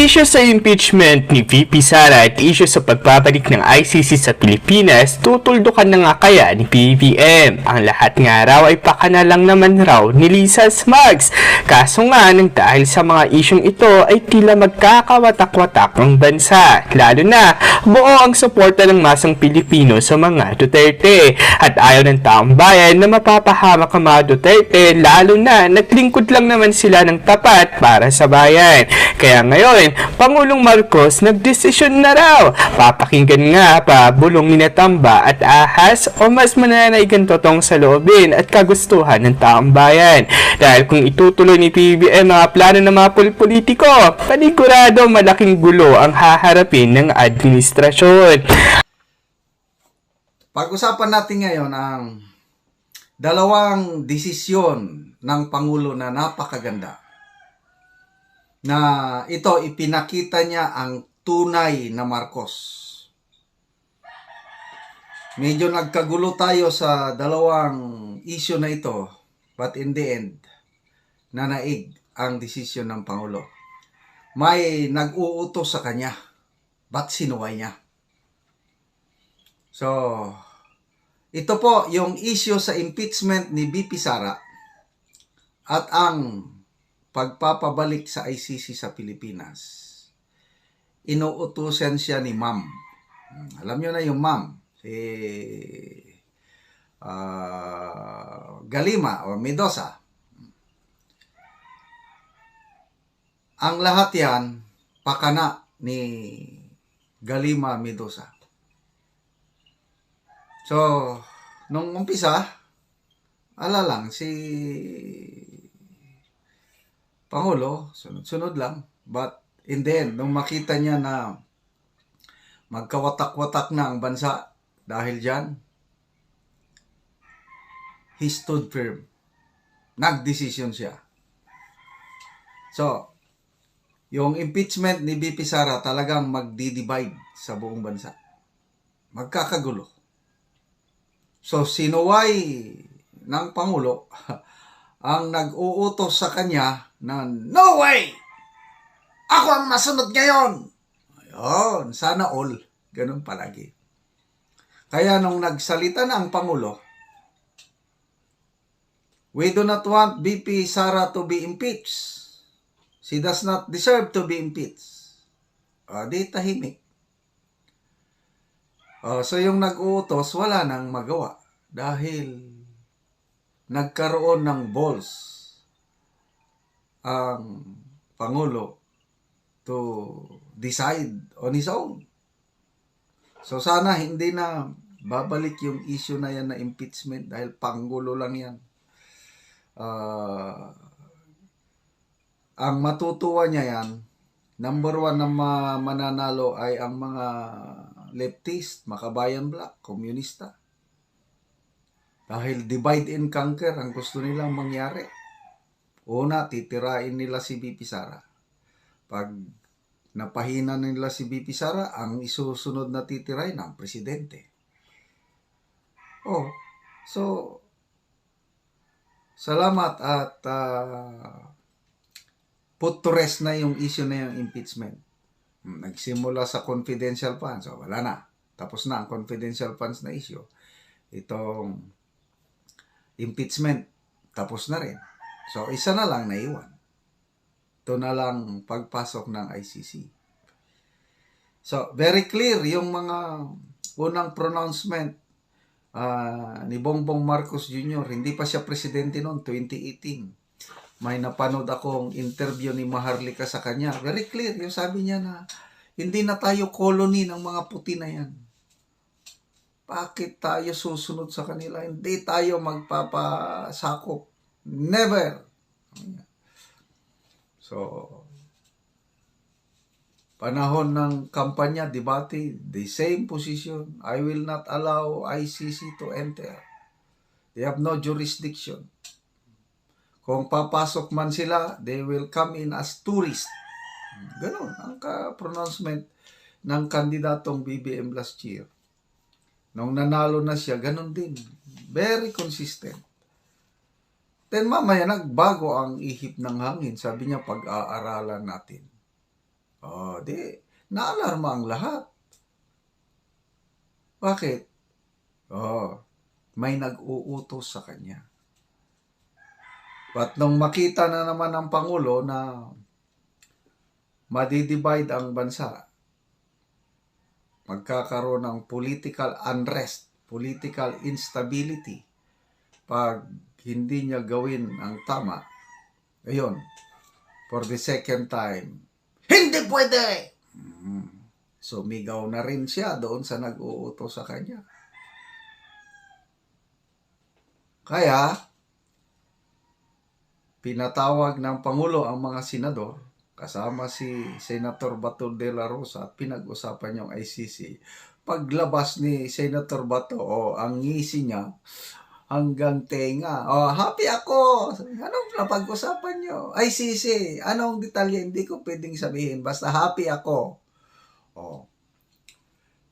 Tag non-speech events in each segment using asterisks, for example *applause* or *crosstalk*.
Issue sa impeachment ni VP Sara at issue sa pagbabalik ng ICC sa Pilipinas, tutuldukan na nga kaya ni PBBM. Ang lahat nga raw ay pakana lang naman raw ni Lisa Smugs. Kaso nga, nang dahil sa mga isyong ito ay tila magkakawatak-watak ang bansa. Lalo na, buo ang suporta ng masang Pilipino sa mga Duterte. At ayaw ng taong bayan na mapapahamak ang mga Duterte, lalo na naglingkod lang naman sila ng tapat para sa bayan. Kaya ngayon, Pangulong Marcos nagdesisyon na raw. Papakinggan nga pa bulong ni Natamba at ahas o mas mananaigan totong sa loobin at kagustuhan ng taong bayan. Dahil kung itutuloy ni PBM mga plano ng mga pol- politiko, panigurado malaking gulo ang haharapin ng administrasyon. Pag-usapan natin ngayon ang dalawang desisyon ng Pangulo na napakaganda. Na ito ipinakita niya ang tunay na Marcos. Medyo nagkagulo tayo sa dalawang issue na ito, but in the end, nanaig ang desisyon ng Pangulo. May nag-uutos sa kanya, ba't sinuway niya? So, ito po yung issue sa impeachment ni BP Sara at ang pagpapabalik sa ICC sa Pilipinas. Inuutusan siya ni ma'am. Alam niyo na yung ma'am. Si ah, Galima o Mendoza. Ang lahat yan, pakana ni Galima Mendoza. So, nung umpisa, ala lang, si Pangulo, sunod-sunod lang. But in the end, nung makita niya na magkawatak-watak na ang bansa dahil dyan, he stood firm. Nagdesisyon siya. So, yung impeachment ni BP Sara talagang magdi-divide sa buong bansa. Magkakagulo. So, sinuway ng Pangulo *laughs* ang nag-uutos sa kanya na, No way! Ako ang masunod ngayon! Ayun, sana all. Ganun palagi. Kaya nung nagsalita na ang Pangulo, We do not want BP Sara to be impeached. She does not deserve to be impeached. Uh, di tahimik. Oh, so yung nag-uutos, wala nang magawa. Dahil nagkaroon ng balls ang Pangulo to decide on his own. So sana hindi na babalik yung issue na yan na impeachment dahil Pangulo lang yan. Ah, ang matutuwa niya yan, number one na ma- mananalo ay ang mga leftist, makabayan black, komunista. Dahil divide and conquer ang gusto nilang mangyari. Una, titirain nila si BP Sara. Pag napahina nila si BP Sara, ang isusunod na titirain ang presidente. Oh, so, salamat at ah, put to rest na yung issue na yung impeachment. Nagsimula sa confidential funds. So, wala na. Tapos na ang confidential funds na issue. Itong impeachment, tapos na rin. So, isa na lang naiwan. Ito na lang pagpasok ng ICC. So, very clear yung mga unang pronouncement ah, ni Bongbong Marcos Jr. Hindi pa siya presidente noon, 2018 may napanood akong interview ni Maharlika sa kanya. Very clear, yung sabi niya na hindi na tayo colony ng mga puti na yan. Bakit tayo susunod sa kanila? Hindi tayo magpapasakop. Never. So, panahon ng kampanya, debate, the same position. I will not allow ICC to enter. They have no jurisdiction. Kung papasok man sila, they will come in as tourists. Ganon ang ka-pronouncement ng kandidatong BBM last year. Nung nanalo na siya, ganon din. Very consistent. Then mamaya nagbago ang ihip ng hangin. Sabi niya, pag-aaralan natin. Oh, di, naalarma ang lahat. Bakit? Oh, may nag-uutos sa kanya. At nung makita na naman ng Pangulo na madidivide ang bansa, magkakaroon ng political unrest, political instability, pag hindi niya gawin ang tama, ayun, for the second time, hindi pwede! Mm. Sumigaw na rin siya doon sa nag-uutos sa kanya. Kaya, pinatawag ng Pangulo ang mga senador, kasama si Senator Bato de la Rosa at pinag-usapan yung ICC. Paglabas ni Senator Bato, o ang ngisi niya, hanggang tenga. Oh, happy ako. Anong napag-usapan nyo? ICC. Anong detalye? Hindi ko pwedeng sabihin. Basta happy ako. Oh.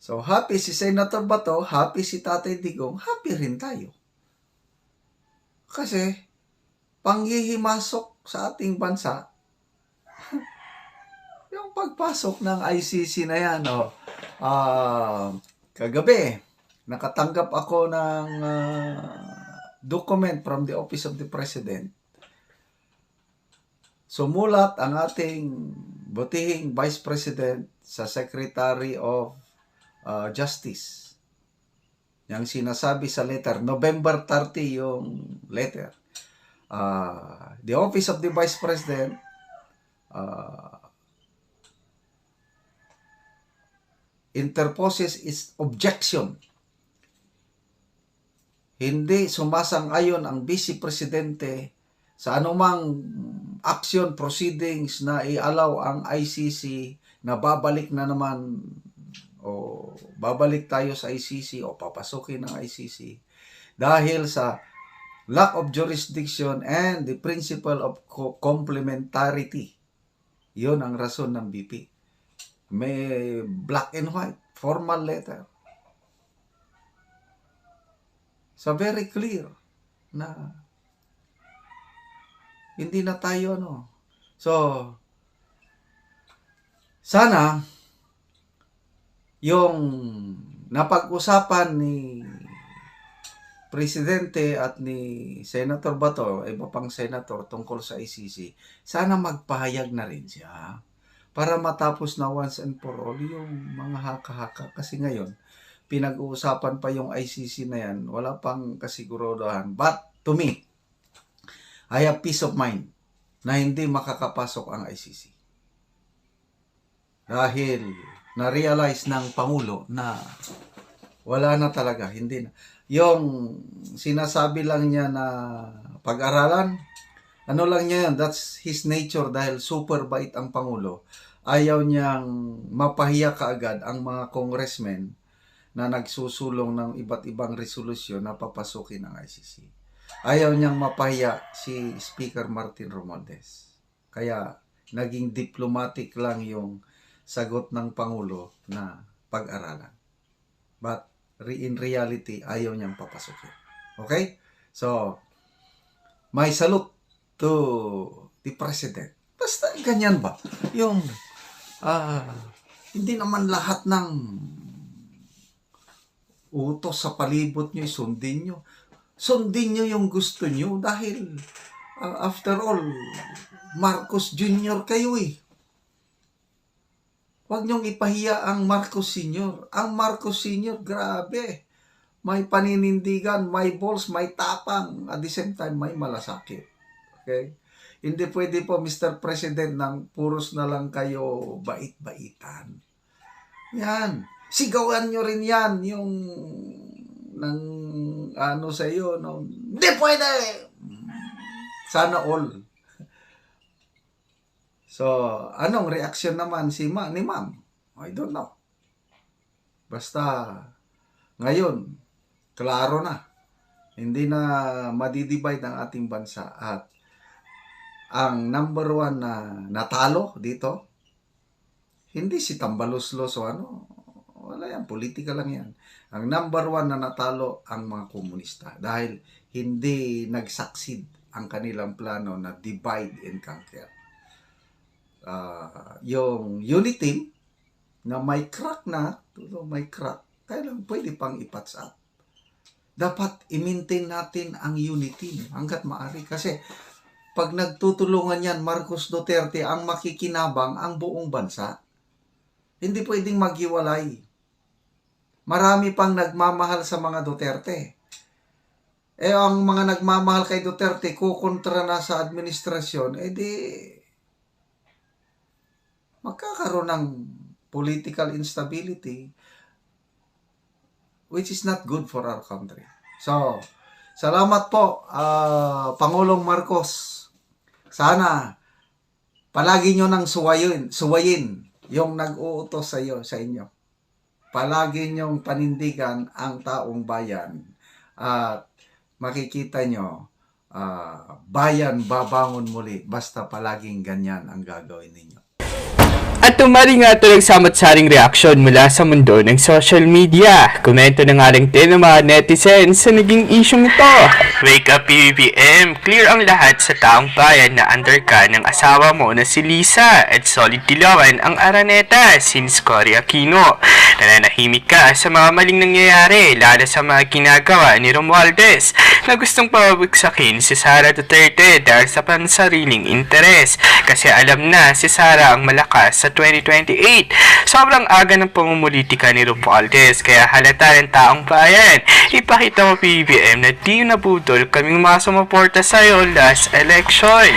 So, happy si Senator Bato, happy si Tatay Digong, happy rin tayo. Kasi, panghihimasok sa ating bansa, yung pagpasok ng ICC na yan, oh, ah, kagabi, nakatanggap ako ng uh, document from the Office of the President. Sumulat ang ating butihing Vice President sa Secretary of uh, Justice. Yang sinasabi sa letter, November 30 yung letter. Uh, the Office of the Vice President uh, interposes its objection hindi sumasang-ayon ang Vice Presidente sa anumang action proceedings na i-allow ang ICC na babalik na naman o babalik tayo sa ICC o papasukin ng ICC dahil sa lack of jurisdiction and the principle of complementarity. Yun ang rason ng BP. May black and white, formal letter. So very clear na hindi na tayo ano. So sana yung napag-usapan ni Presidente at ni Senator Bato, iba pang senator tungkol sa ICC, sana magpahayag na rin siya para matapos na once and for all yung mga haka-haka. Kasi ngayon, pinag-uusapan pa yung ICC na yan, wala pang kasiguraduhan. But to me, I have peace of mind na hindi makakapasok ang ICC. Dahil na-realize ng Pangulo na wala na talaga, hindi na. Yung sinasabi lang niya na pag-aralan, ano lang niya yan, that's his nature dahil super bait ang Pangulo. Ayaw niyang mapahiya kaagad ang mga congressmen na nagsusulong ng iba't ibang resolusyon na papasukin ng ICC. Ayaw niyang mapahiya si Speaker Martin Romualdez. Kaya naging diplomatic lang yung sagot ng Pangulo na pag-aralan. But in reality, ayaw niyang papasukin. Okay? So, may salute to the President. Basta ganyan ba? Yung, ah, hindi naman lahat ng utos sa palibot nyo, sundin nyo. Sundin nyo yung gusto nyo dahil uh, after all, Marcos Jr. kayo eh. Huwag niyong ipahiya ang Marcos Sr. Ang Marcos Sr., grabe. May paninindigan, may balls, may tapang. At the same time, may malasakit. Okay? Hindi pwede po, Mr. President, nang puros na lang kayo bait-baitan. Yan sigawan nyo rin yan, yung ng ano sa iyo, no? Hindi pwede! Sana all. So, anong reaction naman si ma ni ma'am? I don't know. Basta, ngayon, klaro na. Hindi na madidivide ang ating bansa at ang number one na natalo dito, hindi si Tambaluslos o ano, wala yan, politika lang yan. Ang number one na natalo ang mga komunista dahil hindi nagsucceed ang kanilang plano na divide and conquer. ah, yung unit team na may crack na, may crack, kailan pwede pang ipatch up. Dapat i-maintain natin ang unit team hanggat maaari. Kasi pag nagtutulungan yan, Marcos Duterte, ang makikinabang ang buong bansa. Hindi pwedeng maghiwalay. Marami pang nagmamahal sa mga Duterte. Eh, ang mga nagmamahal kay Duterte, kukontra na sa administrasyon, eh di, magkakaroon ng political instability, which is not good for our country. So, salamat po, ah, Pangulong Marcos. Sana, palagi nyo nang suwayin, suwayin yung nag-uutos sa iyo, sa inyo. Palagi nyong panindigan ang taong bayan at makikita nyo, ah, bayan babangon muli basta palaging ganyan ang gagawin ninyo. At tumari nga ito ng samot-saring reaksyon mula sa mundo ng social media. Komento na nga rin din ng mga netizens sa naging isyong ito. Wake up PBBM! Clear ang lahat sa taong bayan na under ka ng asawa mo na si Lisa at solid dilawan ang Araneta since Cory Aquino. Nananahimik ka sa mga maling nangyayari lalo sa mga ginagawa ni Romualdez na gustong pabagsakin si Sara Duterte dahil sa pansariling interes kasi alam na si Sara ang malakas sa 2028. Sobrang aga ng pamumulitika ni Romualdez kaya halata ng taong bayan. Ipakita mo PBBM na di nabudol kaming mga sumuporta sa'yo last election.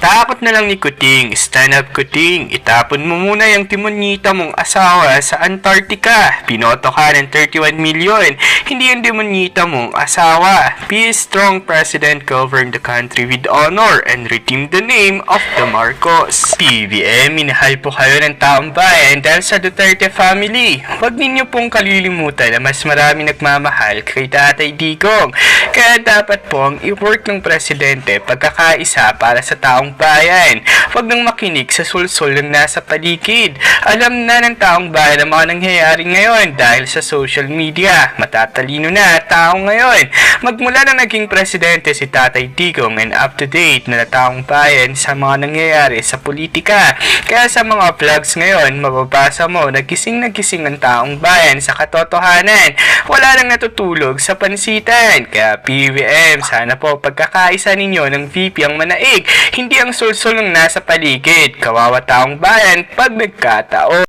Takot na lang ni Kuting, stand up Kuting, itapon mo muna yung timonita mong asawa sa Antarctica. Pinoto ka ng 31 million, hindi yung demonita mong asawa. Be a strong president, govern the country with honor, and redeem the name of the Marcos. PBM, minahal po kayo ng taong bayan dahil sa Duterte family. Huwag ninyo pong kalilimutan na mas marami nagmamahal kay Tatay Digong. Kaya dapat po ang i-work ng presidente pagkakaisa para sa taong bayan. Huwag nang makinig sa sulsul ng nasa paligid. Alam na ng taong bayan ang mga nangyayari ngayon dahil sa social media. Matatalino na tao ngayon. Magmula na naging presidente si Tatay Digong and up to date na taong bayan sa mga nangyayari sa politika. Kaya sa mga vlogs ngayon, mababasa mo na gising na gising ang taong bayan sa katotohanan. Wala nang natutulog sa pansitan. Kaya PBM, sana po pagkakaisa ninyo ng VP ang manaig, hindi ang sulsul ng nasa paligid. Kawawa taong bayan pag nagkataon.